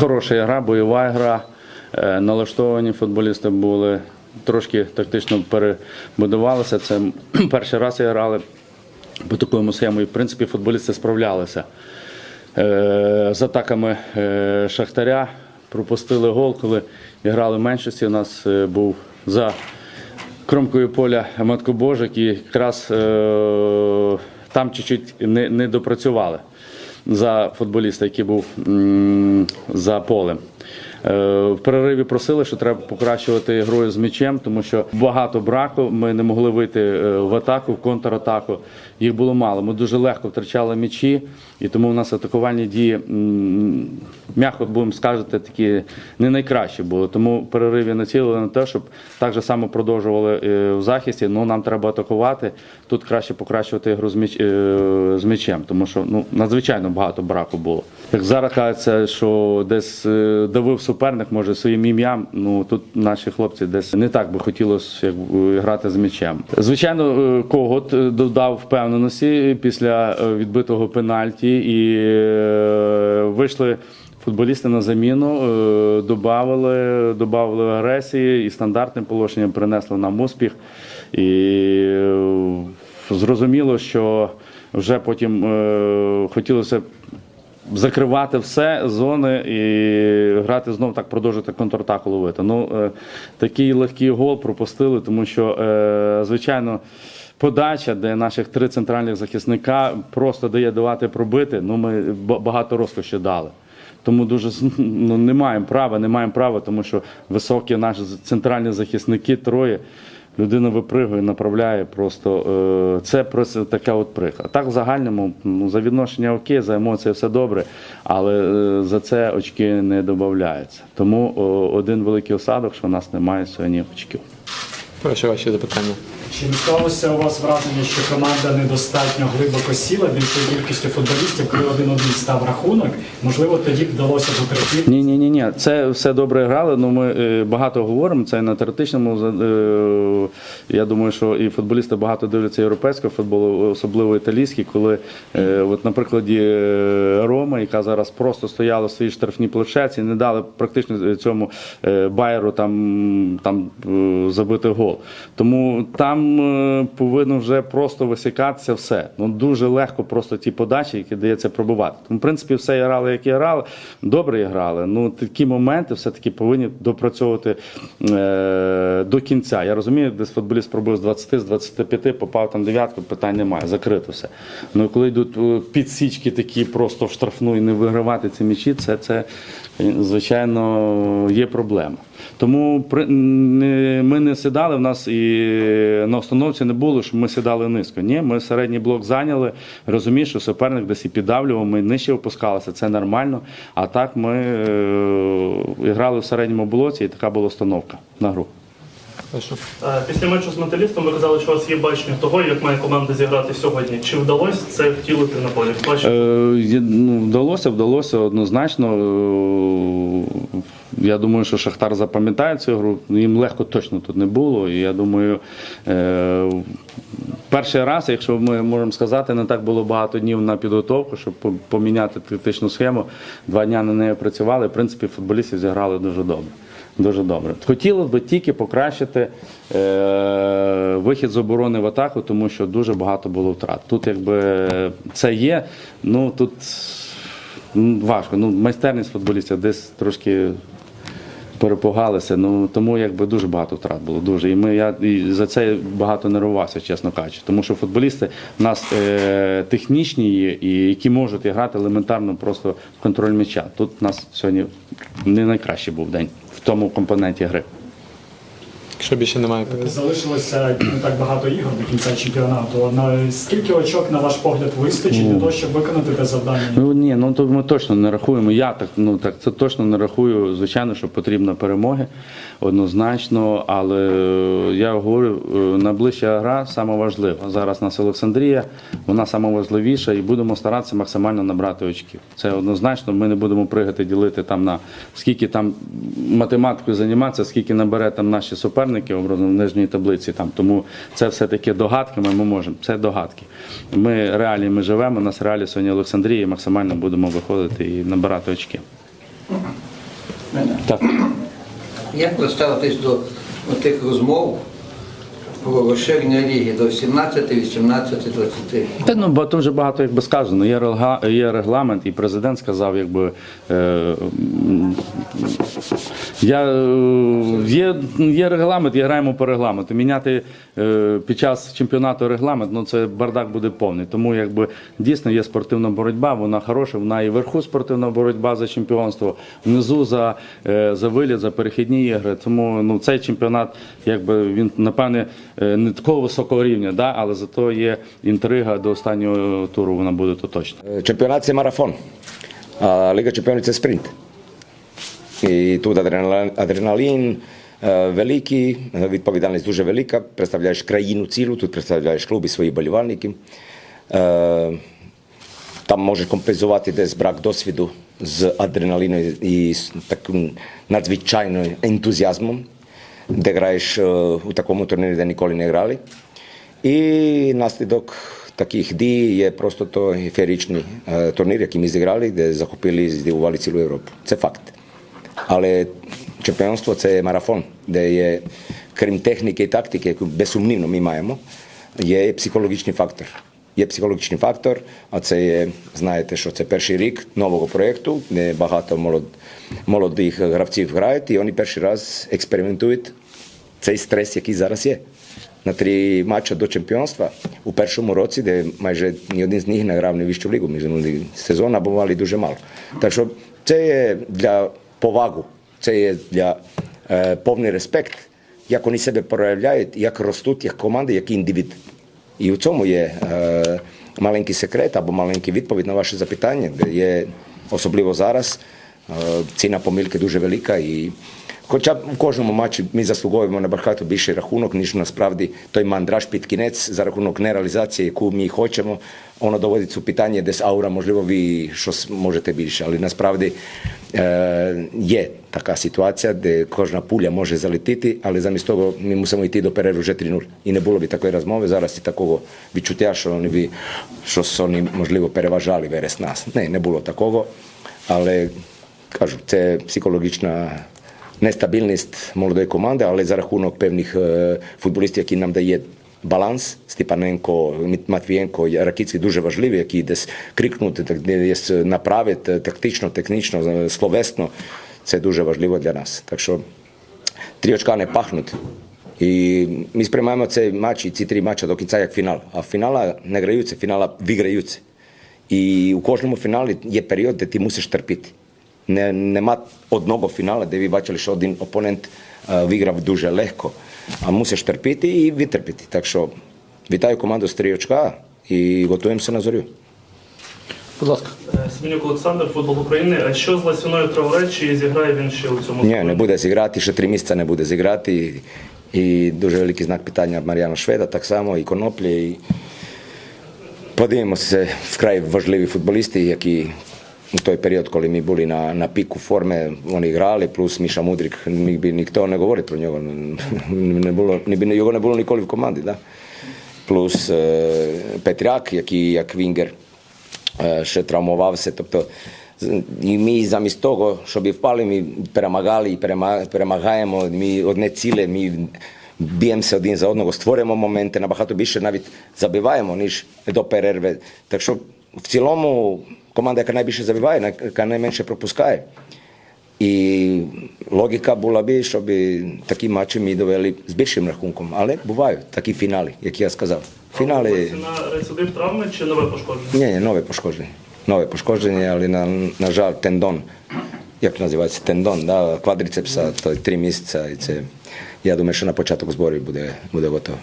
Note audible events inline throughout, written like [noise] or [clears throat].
хороша гра, бойова гра. Е, Налаштовані футболісти були, трошки тактично перебудувалися. Це [clears throat] перший раз грали по такому схему. І в принципі футболісти справлялися. Е, З атаками е, Шахтаря пропустили гол, коли грали в меншості. У нас був за кромкою поля Матко Божик і якраз там чуть-чуть не, не допрацювали за футболіста, який був за полем. Е, В перериві просили, що треба покращувати грою з м'ячем, тому що багато браку. Ми не могли вийти е, в атаку, в контратаку. Їх було мало. Ми дуже легко втрачали м'ячі, і тому у нас атакувальні дії, м'яко будемо скажете, такі не найкращі були. Тому перериві націлили на те, щоб так же само продовжували е, в захисті. Ну нам треба атакувати. Тут краще покращувати гру з м'ячем, тому що ну надзвичайно багато браку було. Як зараз кажеться, що десь е, давив суперник, може своїм ім'ям. Ну тут наші хлопці десь не так би хотілося як, е, грати з м'ячем. Звичайно, е, когот додав впевненості після відбитого пенальті і вийшли. Футболісти на заміну добавили, добавили агресії і стандартним положенням принесли нам успіх. І зрозуміло, що вже потім хотілося закривати все зони і грати знов так, продовжити контратаку ловити. Ну, е, такий легкий гол пропустили, тому що, е, звичайно, подача, де наших три центральних захисника просто дає давати пробити. Ну, ми багато розкоші дали. Тому дуже [laughs] ну, не маємо права, не маємо права, тому що високі наші центральні захисники троє. Людина випригує, направляє просто е, це просто така от приклад. Так в загальному ну, за відношення окей, за емоції все добре, але е, за це очки не додаються. Тому один великий осадок, що у нас немає сьогодні очків. Прошу ваші запитання. Чи не склалося у вас враження, що команда недостатньо глибоко сіла більшою кількістю футболістів, коли один один став рахунок? Можливо, тоді б вдалося дотерпіти. Ні, ні, ні, ні. Це все добре грали. Ну ми е, багато говоримо. Це на теоретичному. е, я думаю, що і футболісти багато дивляться європейського футболу, особливо італійський, коли, е, от на прикладі е, Роми, яка зараз просто стояла в своїй штрафній площадці, не дали практично цьому е, Байеру там, там забити гол. Тому там е, повинно вже просто висікатися все. Ну дуже легко просто ті подачі, які дається пробувати. Тому, в принципі, все грали, як і грали, добре грали. Ну такі моменти все-таки повинні допрацьовувати е, до кінця. Я розумію, десь футболіст пробив з 20, з 25, попав там дев'ятку, питань немає, закрито все. Ну коли йдуть е, підсічки такі просто в штрафну і не вигравати ці м'ячі, це, це звичайно є проблема. Тому ми не сідали, в нас і на установці не було, що ми сідали низько. Ні, ми середній блок зайняли, Розумієш, що суперник десь і піддавлював, ми нижче опускалися, це нормально. А так ми е, грали в середньому блоці, і така була установка на гру. Е, Після матчу з металістом ви казали, що у вас є бачення того, як має команда зіграти сьогодні. Чи вдалося це втілити на полі? Е, ну, вдалося, вдалося однозначно. Е, Я думаю, що Шахтар запам'ятає цю гру. Їм легко точно тут не було. І я думаю, е, перший раз, якщо ми можемо сказати, не так було багато днів на підготовку, щоб поміняти тактичну схему. Два дні на неї працювали. В принципі, футболістів зіграли дуже добре. Дуже добре. Хотілося б тільки покращити е, вихід з оборони в атаку, тому що дуже багато було втрат. Тут якби це є, ну тут важко. Ну, майстерність футболістів десь трошки перепугалися. Ну тому якби дуже багато втрат було. Дуже. І ми я і за це багато нервувався, чесно кажучи. Тому що футболісти в нас е, технічні є, і які можуть грати елементарно просто в контроль м'яча. Тут у нас сьогодні не найкращий був день в тому компоненті гри. Якщо більше немає питань. Залишилося не так багато ігор до кінця чемпіонату. На скільки очок, на ваш погляд, вистачить для того, щоб виконати те завдання? Ну ні, ну то ми точно не рахуємо. Я так ну так це точно не рахую. Звичайно, що потрібна перемоги однозначно. Але е, я говорю, е, найближча гра саме важлива. Зараз у нас Олександрія, вона саме важливіша, і будемо старатися максимально набрати очків. Це однозначно. Ми не будемо пригати, ділити там на скільки там математикою займатися, скільки набере там наші суперники образно в нижній таблиці. Там тому це все таки догадками. Ми можемо. Це догадки. Ми реалії ми живемо. У нас реалії сьогодні Олександрії. Максимально будемо виходити і набирати очки. Так. Як ви ставитесь до тих розмов про розширення ліги до 17, 18, 20? Та ну бо вже багато якби сказано. Є релга, є регламент, і президент сказав, якби е, я е, є, є регламент, і граємо по регламенту. Міняти е, під час чемпіонату регламент, ну це бардак буде повний. Тому якби дійсно є спортивна боротьба, вона хороша, вона і вверху спортивна боротьба за чемпіонство, внизу за, е, за виліт, за перехідні ігри. Тому ну цей чемпіонат, якби він напевне не такого високого рівня, да, але зато є інтрига до останнього туру. Вона буде то точно. Čempionat je marafon, a Liga čempionica je sprint. Adrenalin, adrenalin e, e, відповідальність дуже велика, представляєш країну цілу, тут представляєш клуб і свої болівальники. Там можеш компенсувати десь брак досвіду з адреналіном і з таким надзвичайним ентузіазмом, де граєш у такому турнірі, де ніколи не грали. І наслідок таких дій є просто той феєричний е, турнір, який ми зіграли, де захопили і здивували цілу Європу. Це факт. Але чемпіонство це марафон, де є, крім техніки і тактики, яку безсумнівно ми маємо, є психологічний фактор. Є психологічний фактор, а це є, знаєте, що це перший рік нового проєкту, де багато молод, молодих гравців грають, і вони перший раз експериментують цей стрес, який зараз є. На три матчі до чемпіонства у першому році, де майже ні один з них не грав не вищу лігу, минулий сезон або мали дуже мало. Так що це є для повагу, це є для е, повний респект, як вони себе проявляють, як ростуть, як команди, як індивід. І в цьому є е, маленький секрет або маленький відповідь на ваше запитання, де є особливо зараз е, ціна помилки дуже велика. І хоча б в кожному матчі ми заслуговуємо набагато більший рахунок, ніж насправді той мандраж під кінець за рахунок нереалізації, яку ми хочемо. Воно доводить у питання, десь аура, можливо, ви щось можете більше. Але насправді е, є така ситуація, де кожна пуля може залетіти, але замість того ми мусимо йти до перерви вже 3-0. І не було б такої розмови зараз і такого відчуття, що вони би щось вони, можливо, переважали верес нас. Не, не було такого. Але кажу, це психологічна нестабільність молодої команди, але за рахунок певних е, футболістів, які нам дає баланс. Степаненко, Матвієнко, Ракіцький дуже важливі, які десь крикнути, так десь направити тактично, технічно, е, словесно. Це дуже важливо для нас. Так що три очка не пахнуть. І ми сприймаємо цей матч і ці три матчі до кінця як фінал. А фінала не граються, фінала виграються. І у кожному фіналі є період, де ти мусиш терпіти. Не, нема одного фіналу, де ви бачили, що один опонент виграв дуже легко, а мусиш терпіти і витерпіти. Так що вітаю команду з три очка і готуємося на зорю. Будь ласка. Семенюк Олександр, футбол України. А що з Ласіною Травре, чи зіграє він ще у цьому Ні, не буде зіграти, ще три місяці не буде зіграти. І, і дуже великий знак питання Мар'яна Шведа, так само, і Коноплі. І... Подивимося, вкрай важливі футболісти, які у той період, коли ми були на, на піку форми, вони грали, плюс Міша Мудрик, міг би ніхто не говорить про нього. Не було, не, би- його не було ніколи в команді. Да? Плюс е, Петряк, який як Вінгер е, ще травмувався. Тобто, з- і ми замість того, щоб впали, ми перемагали і перема- перемагаємо. Ми одне ціле, ми б'ємося один за одного, створюємо моменти, набагато більше навіть забиваємо, ніж до перерви. Так що в цілому команда, яка найбільше забиває, яка найменше пропускає. І логіка була б, щоб такі матчі ми довели з більшим рахунком. Але бувають такі фінали, як я сказав. Фінали. Ласіна рецидив травми чи нове пошкодження? Ні, ні, нове пошкодження. Нове пошкодження, але на, на жаль, тендон. Як називається тендон, да? квадрицепса, то три місяці. І це, я думаю, що на початок зборів буде, буде готово.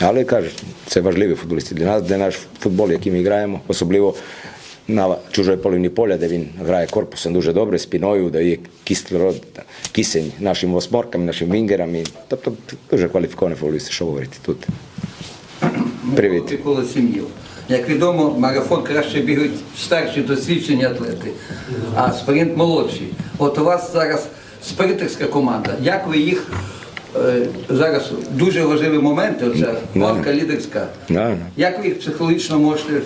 Але кажу, це важливі футболісти для нас, для наш футбол, який ми граємо, особливо на чужої половині поля, де він грає корпусом дуже добре, спиною, дає кислород, кисень нашим восьморкам, нашим вінгерам. Тобто дуже кваліфіковані футболісти, що говорити тут. Привіт. Як відомо, марафон краще бігають старші досвідчені атлети, а спринт молодші. От у вас зараз спринтерська команда. Як ви їх зараз дуже важливі моменти, оця гонка лідерська. Як ви їх психологічно можете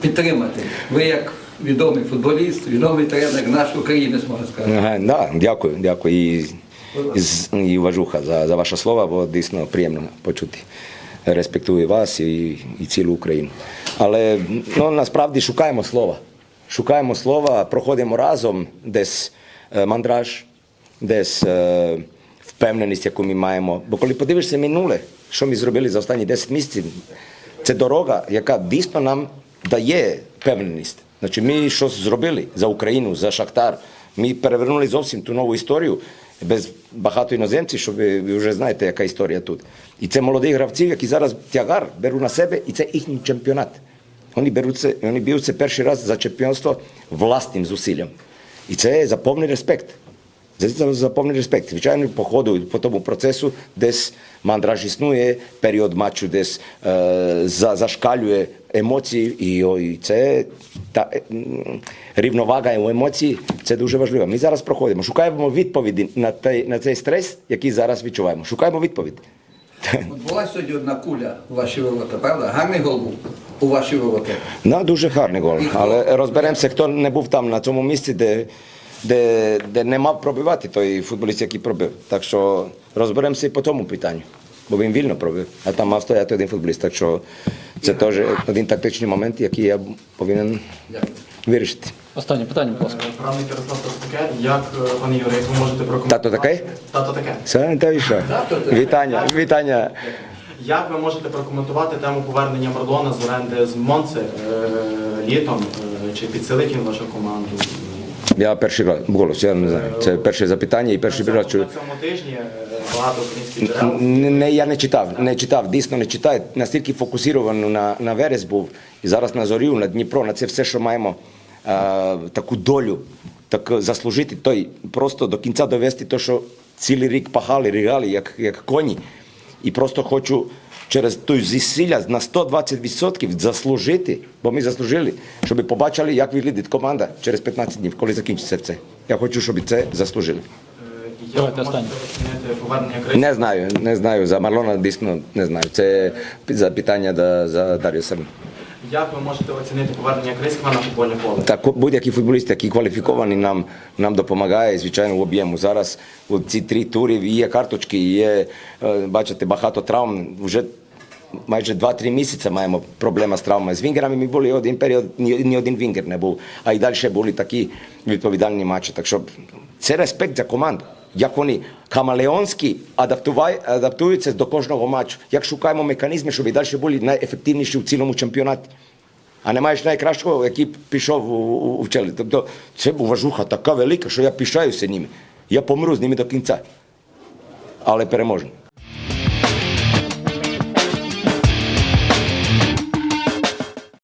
підтримати? Ви як відомий футболіст, відомий тренер нашої України, можна сказати. Да, дякую, дякую. І, і, уважуха за, за ваше слово, бо дійсно приємно почути. Респектую вас і, і цілу Україну. Але ну, насправді шукаємо слова. Шукаємо слова, проходимо разом десь е, мандраж, десь е, впевненість, яку ми маємо. Бо коли подивишся минуле, що ми зробили за останні 10 місяців, це дорога, яка дійсно нам дає впевненість. Значить, ми щось зробили за Україну, за Шахтар. Ми перевернули зовсім ту нову історію без багато іноземців, ви ви вже знаєте, яка історія тут. І це молоді гравці, які зараз тягар беруть на себе, і це їхній чемпіонат. Вони беруться, вони б'ються перший раз за чемпіонство власним зусиллям. І це за повний респект. За, повний респект. Звичайно, по ходу, по тому процесу, десь мандраж існує, період матчу десь е, за, зашкалює емоції, і, о, і це та е, рівновага у емоцій, це дуже важливо. Ми зараз проходимо, шукаємо відповіді на, той, на цей стрес, який зараз відчуваємо. Шукаємо відповідь. От була сьогодні одна куля у ваші ворота, правда? Гарний гол був у ваші ворота. Ну, дуже гарний гол. Але розберемося, хто не був там на цьому місці, де, де, де не мав пробивати той футболіст, який пробив. Так що розберемося і по тому питанню. Бо він вільно пробив, а там мав стояти один футболіст. Так що це теж один тактичний момент, який я повинен вирішити. Останнє питання, будь ласка. Правник Ярослав таке, як е, пане Юрій, як ви можете прокоментувати? Тато таке? Тато таке. Це та що? Вітання, вітання. Як ви можете прокоментувати тему повернення Марлона з оренди з Монце е, літом? Е, чи підсилить він вашу команду? Я перший раз голос, я не знаю. Це перше запитання і перший раз чую. на цьому тижні е, багато українських джерел. Не, не, я не читав, не читав, дійсно не читаю. Настільки фокусировано на, на Верес був, і зараз на Зорю, на Дніпро, на це все, що маємо а, таку долю, так заслужити, той просто до кінця довести те, що цілий рік пахали, ригали, як, як коні. І просто хочу через той зусилля на 120% заслужити, бо ми заслужили, щоб побачили, як виглядить команда через 15 днів, коли закінчиться це. Я хочу, щоб це заслужили. Е, Давайте останнє. Не знаю, не знаю. За Марлона дійсно не знаю. Це запитання до, за Дар'ю Сарну. Як ви можете оцінити повернення Криськова на футбольне поле? Так, будь-який футболіст, який кваліфікований, нам, нам допомагає, звичайно, в об'єму. Зараз у ці три тури є карточки, є, е, бачите, багато травм. Вже майже 2-3 місяці маємо проблема з травмами. З вінгерами ми були один період, ні, один вінгер не був, а й далі були такі відповідальні матчі. Так що це респект за команду. Як вони камелеонські адаптувай- адаптуються до кожного матчу, як шукаємо механізми, щоб і далі були найефективніші в цілому чемпіонаті. А не маєш найкращого, який пішов у, вчелі. Тобто це уважуха така велика, що я пишаюся ними. Я помру з ними до кінця. Але переможемо.